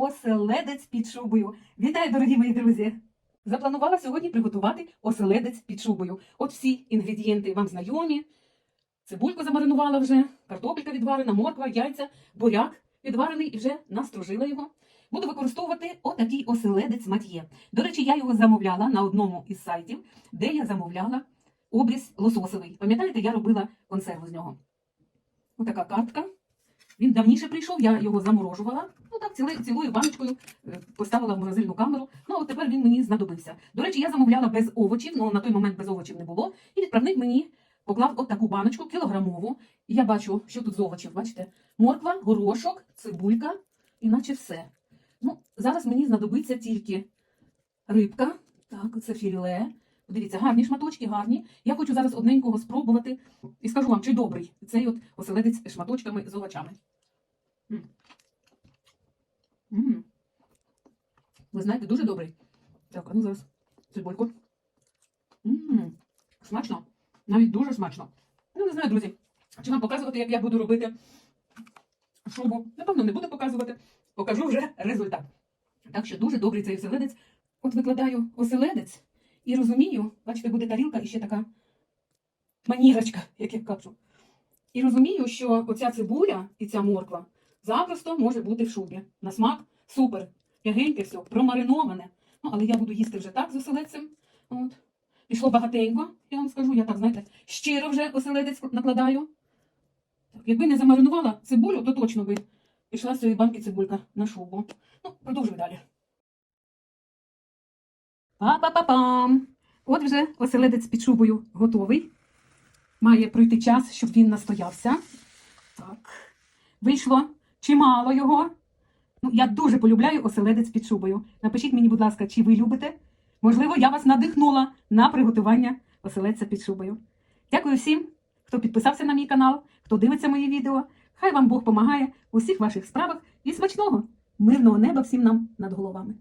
оселедець під шубою. Вітаю, дорогі мої друзі! Запланувала сьогодні приготувати оселедець під шубою. От всі інгредієнти вам знайомі. Цибульку замаринувала вже, картопелька відварена, морква, яйця, буряк відварений і вже настружила його. Буду використовувати отакий оселедець мат'є. До речі, я його замовляла на одному із сайтів, де я замовляла обріз лососовий. Пам'ятаєте, я робила консерву з нього. Отака картка. Він давніше прийшов, я його заморожувала. Ну так, ціли, цілою баночкою е, поставила в морозильну камеру. Ну, от тепер він мені знадобився. До речі, я замовляла без овочів, ну на той момент без овочів не було. І відправник мені поклав от таку баночку кілограмову. І я бачу, що тут з овочів, бачите? Морква, горошок, цибулька, іначе все. Ну, зараз мені знадобиться тільки рибка. Так, це філе. Дивіться, гарні шматочки, гарні. Я хочу зараз одненького спробувати і скажу вам, чи добрий цей от оселедець шматочками з овочами. М. М. Ви знаєте, дуже добрий. Так, а ну зараз цибульку. М. Смачно. Навіть дуже смачно. Ну, не знаю, друзі, чи вам показувати, як я буду робити шубу. Напевно, не буду показувати. Покажу вже результат. Так що дуже добрий цей оселедець. От викладаю оселедець і розумію, бачите, буде тарілка і ще така манірочка, як я кажу. І розумію, що оця цибуля і ця морква запросто може бути в шубі. На смак супер. Ягеньке все, промариноване. Ну, але я буду їсти вже так з оселедцем. От. Пішло багатенько, я вам скажу, я так, знаєте, щиро вже оселедець накладаю. Так, якби не замаринувала цибулю, то точно би пішла з цієї банки цибулька на шубу. Ну, продовжую далі. Па-па-па-пам! От вже оселедець під шубою готовий. Має пройти час, щоб він настоявся. Так. Вийшло чимало його. Ну, я дуже полюбляю оселедець під шубою. Напишіть мені, будь ласка, чи ви любите? Можливо, я вас надихнула на приготування оселедця під шубою. Дякую всім, хто підписався на мій канал, хто дивиться мої відео. Хай вам Бог помагає у всіх ваших справах і смачного, мирного неба всім нам над головами.